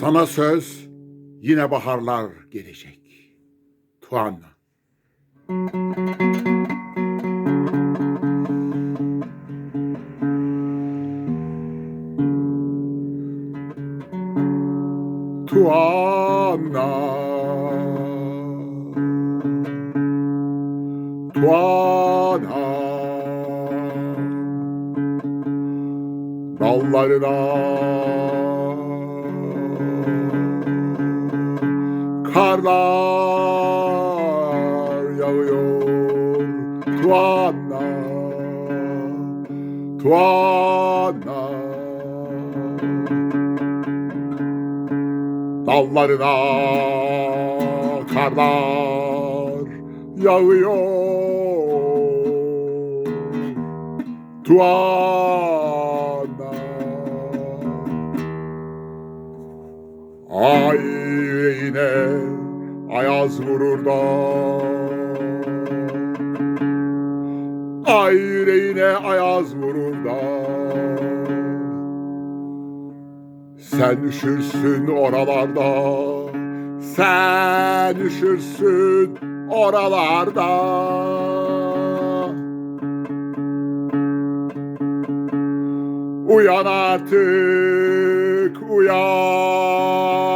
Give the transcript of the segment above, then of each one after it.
Sana söz yine baharlar gelecek. Tuanna. Tuanna. Tuana. Dallarına karlar yağıyor. Tuana Tuana. Dallarına karlar yağıyor. Tuana. Ay yine ayaz vurur da Ay yüreğine ayaz vurur da Sen üşürsün oralarda. Sen üşürsün oralarda. Uyan artık uyan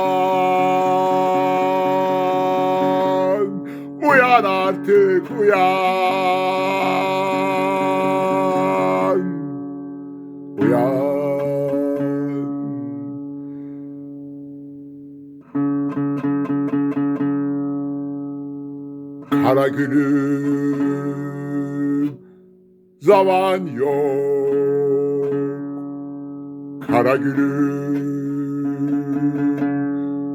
artık uyan. Uyan. Kara gülüm zaman yok. Kara gülüm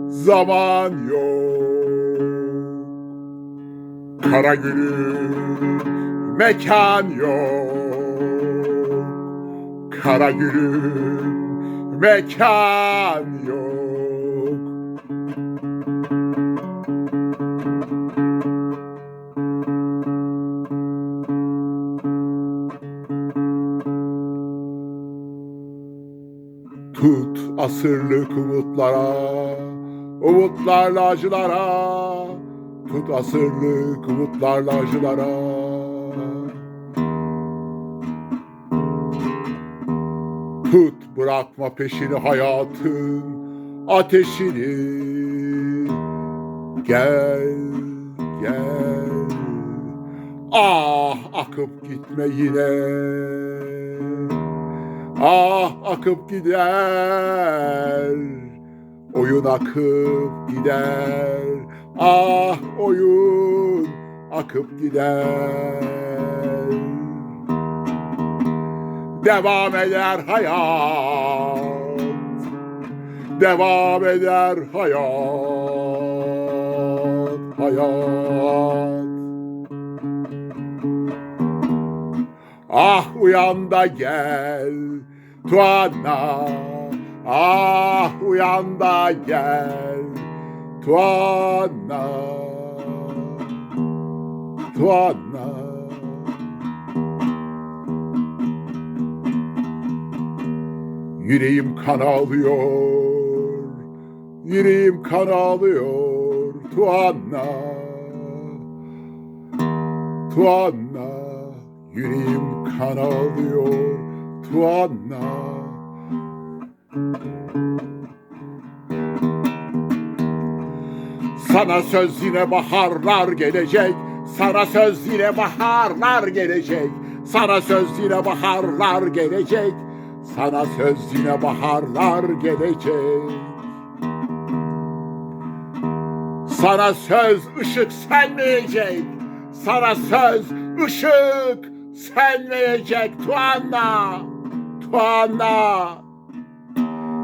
zaman yok Kara gülüm mekan yok Kara gülüm mekan yok Tut asırlık umutlara, umutlarla acılara. Tut asırlık umutlarla acılara. Tut bırakma peşini hayatın ateşini. Gel, gel. Ah akıp gitme yine. Ah akıp gider Oyun akıp gider. Ah oyun akıp gider. Devam eder hayat. Devam eder hayat Hayat. Ah uyan da gel Tuana Ah uyan da gel. Tuana. Tuana. Yüreğim kan alıyor Yüreğim kan alıyor Tuana. Tuana. Yüreğim kan alıyor Tuana Sana söz yine baharlar gelecek Sana söz yine baharlar gelecek Sana söz yine baharlar gelecek Sana söz yine baharlar gelecek Sana söz ışık sönmeyecek. Sana söz ışık sönmeyecek. Tuana. Tuana.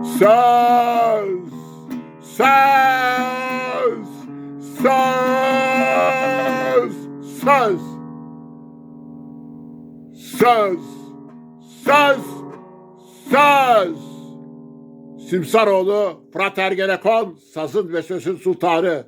Söz! Söz! Söz! Söz! Söz! Söz! Söz! Simsaroğlu, Fırat Ergenekon, sazın ve sözün sultanı.